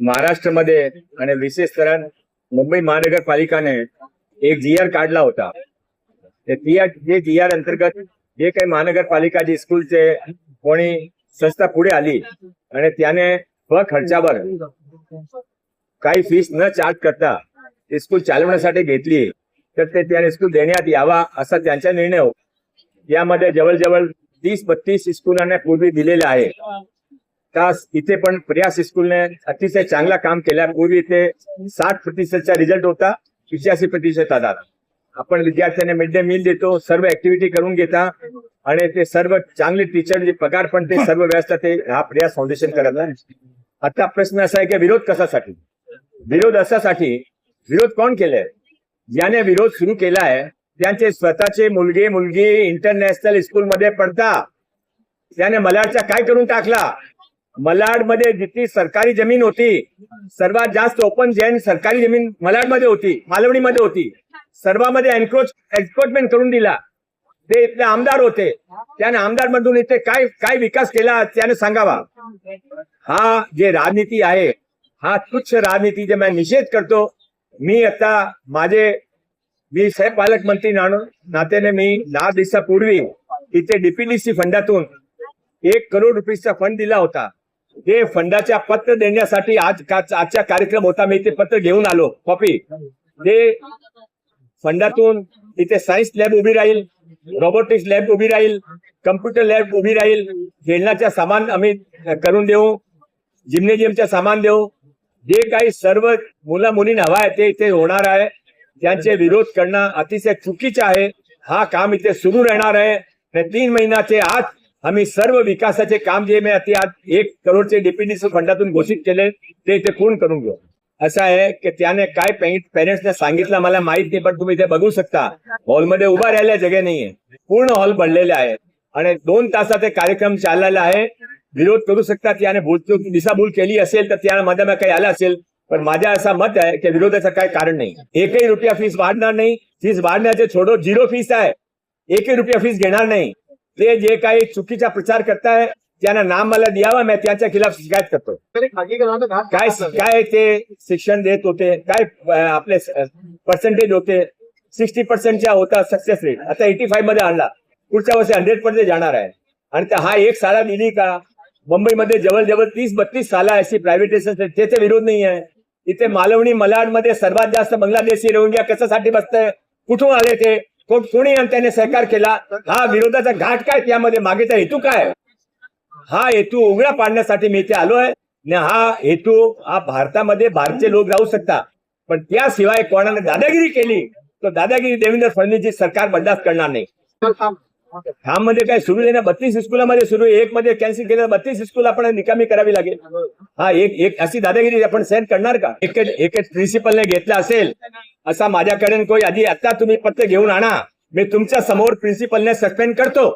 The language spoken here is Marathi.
महाराष्ट्रामध्ये आणि विशेष करून मुंबई महानगरपालिकाने एक जी आर काढला होता. ते जी आर जे जी आर अंतर्गत जे काही महानगरपालिका जे स्कूलचे कोणी संस्था पुढे आली आणि त्याने व खर्चावर काही फीस न चार्ज करता स्कूल चालवण्यासाठी घेतली तर ते त्याने स्कूल देण्यात यावा असा त्यांचा निर्णय हो. यामध्ये जवळजवळ तीस बत्तीस स्कूलांना पूर्वी दिलेले आहे. तास इथे पण प्रयास स्कूलने अतिशय चांगला काम केल्या पूर्वी ते साठ प्रतिशतचा रिझल्ट होता पिच्याऐंशी प्रतिशत आधार. आपण विद्यार्थ्यांना मिड डे मील देतो सर्व ऍक्टिव्हिटी करून घेता आणि ते सर्व चांगले टीचर जे पगार पण ते सर्व व्यवस्था ते हा प्रयास फाउंडेशन करत आहे. आता प्रश्न असा आहे की विरोध कशासाठी? विरोध अशासाठी विरोध कोण केलाय? ज्याने विरोध सुरू केला आहे त्यांचे स्वतःचे मुलगे मुलगी इंटरनॅशनल स्कूलमध्ये पडता. त्याने मलाडचा काय करून टाकला? मलाडमध्ये जितकी सरकारी जमीन होती सर्वात जास्त ओपन जैन सरकारी जमीन मलाडमध्ये होती मालवणीमध्ये होती. सर्वांमध्ये एन्क्रोच एन्क्रोचमेंट करून दिला. ते इथले आमदार होते. त्याने आमदार मधून इथे काय काय विकास केला त्याने सांगावा. हा जे राजनीती आहे हा तुच्छ राजनीती जे मी निषेध करतो मी आता माझे मी साहेब पालकमंत्री नाणू- नात्याने मी दहा दिवसापूर्वी इथे डीपीडीसी फंडातून एक करोड रुपयेचा फंड दिला होता. ते फंडाच्या पत्र देण्यासाठी आज आजचा कार्यक्रम होता मी ते पत्र घेऊन आलो कॉपी. ते फंडातून इथे सायन्स लॅब उभी राहील रोबोटिक्स लॅब उभी राहील कम्प्युटर लॅब उभी राहील खेळण्याच्या सामान आम्ही करून देऊ जिम्नेजियमच्या सामान देऊ. जे काही सर्व मुला मुलींना हवा आहे ते इथे होणार आहे. त्यांचे विरोध करणं अतिशय चुकीचं आहे. हा काम इथे सुरू राहणार आहे. आणि तीन महिन्याचे आज आम्ही सर्व विकासाचे काम जे मी अति आज एक करोडचे डीपीडीसी फंडातून घोषित केले ते इथे पूर्ण करून घेऊ? असं आहे की त्याने काय पेरेंट्सने सांगितलं मला माहीत नाही पण तुम्ही इथे बघू शकता. हॉलमध्ये उभा राहिल्या जगे नाहीये. पूर्ण हॉल भरलेले आहे आणि दोन तासात कार्यक्रम चाललेला आहे. विरोध करू शकता याने भूल दिशाभूल केली असेल तर त्या मध्ये काही आलं असेल पण माझ्या असा मत आहे की विरोधाचं काय कारण नाही. एकही रुपया फीस वाढणार नाही. फीस वाढण्याचे छोडो झिरो फीस आहे. एकही रुपया फीस घेणार नाही. ते जे काही चुकीचा प्रचार करताय त्यांना नाम मला द्यावा मी त्यांच्या खिलाफ शिकायत करतो. काय काय ते शिक्षण देत होते काय आपले पर्सेंटेज होते सिक्स्टी पर्सेंटच्या होता सक्सेस रेट आता एटी फाईव्हमध्ये आणला. पुढच्या वर्षी हंड्रेड पर्सेंट जाणार आहे. आणि त्या हा एक साला दिली का? मुंबईमध्ये जवळजवळ तीस बत्तीस साला अशी प्रायव्हेटेशन त्याचा विरोध नाही आहे. इथे मालवणी मलाडमध्ये सर्वात जास्त बांगलादेशी रोहिंग्या कशासाठी बसतंय? कुठून आले ते? कोणी त्याने सहकार केला. हा विरोधाचा घाट काय त्यामध्ये? मागेचा हेतू काय? हा हेतू उघडा पाडण्यासाठी मी इथे आलोय. हा हेतू हा भारतामध्ये भारतीय लोक राहू शकता पण त्याशिवाय कोणाने दादागिरी केली तर दादागिरी देवेंद्र फडणवीस सरकार बर्दाश्त करणार नाही. मध्ये काय सुरू आहे ना? बत्तीस स्कूलामध्ये सुरू आहे. एक मध्ये कॅन्सल केलं बत्तीस स्कूल आपण निकामी करावी लागेल. हा एक एक अशी दादागिरी आपण सहन करणार का? एक एक प्रिन्सिपलने घेतला असेल असा माझ्याकडे कोणी आधी आता तुम्ही पत्र घेऊन आणा. मी तुमच्यासमोर प्रिन्सिपलने सस्पेंड करतो.